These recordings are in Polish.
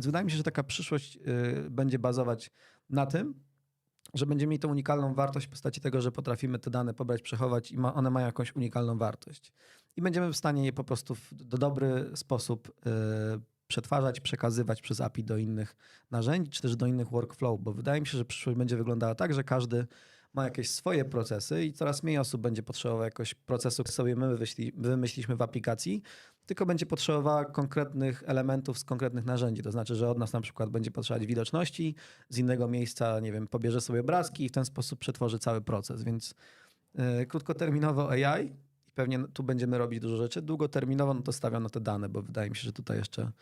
Więc wydaje mi się, że taka przyszłość y, będzie bazować na tym, że będziemy mieli tą unikalną wartość w postaci tego, że potrafimy te dane pobrać, przechować i ma, one mają jakąś unikalną wartość. I będziemy w stanie je po prostu w do dobry sposób y, przetwarzać, przekazywać przez API do innych narzędzi, czy też do innych workflow, bo wydaje mi się, że przyszłość będzie wyglądała tak, że każdy ma jakieś swoje procesy i coraz mniej osób będzie potrzebowało jakoś procesu, który sobie my wymyśliliśmy w aplikacji, tylko będzie potrzebowała konkretnych elementów z konkretnych narzędzi. To znaczy, że od nas na przykład będzie potrzebować widoczności, z innego miejsca, nie wiem, pobierze sobie obrazki i w ten sposób przetworzy cały proces. Więc yy, krótkoterminowo AI i pewnie tu będziemy robić dużo rzeczy. Długoterminowo no to stawiam na te dane, bo wydaje mi się, że tutaj jeszcze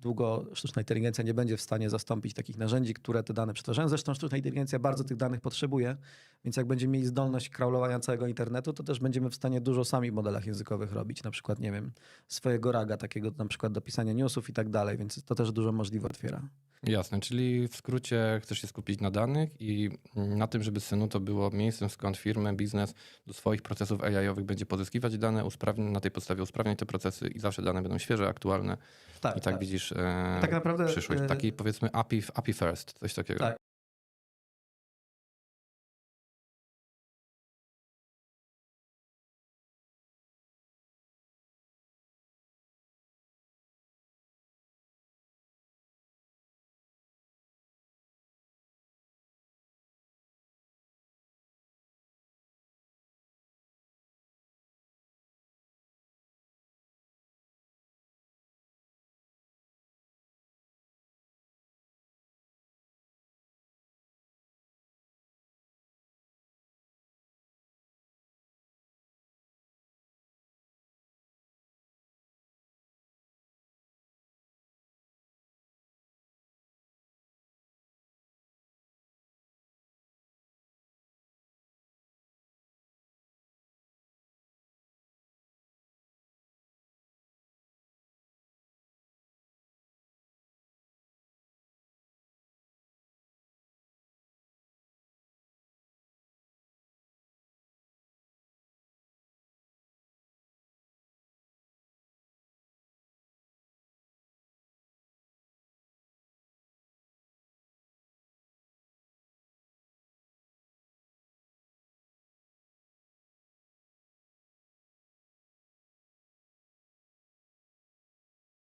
długo sztuczna inteligencja nie będzie w stanie zastąpić takich narzędzi, które te dane przetwarzają. Zresztą sztuczna inteligencja bardzo tych danych potrzebuje, więc jak będziemy mieli zdolność crawlowania całego internetu, to też będziemy w stanie dużo sami w modelach językowych robić. Na przykład, nie wiem, swojego raga takiego na przykład do pisania newsów i tak dalej, więc to też dużo możliwości otwiera. Jasne, czyli w skrócie chcesz się skupić na danych i na tym, żeby Senuto było miejscem, skąd firmy, biznes do swoich procesów AI-owych będzie pozyskiwać dane, usprawni, na tej podstawie usprawniać te procesy i zawsze dane będą świeże, aktualne. I tak, widzisz e, Tak naprawdę, przyszłość. e, Taki powiedzmy API, API first, coś takiego. Tak,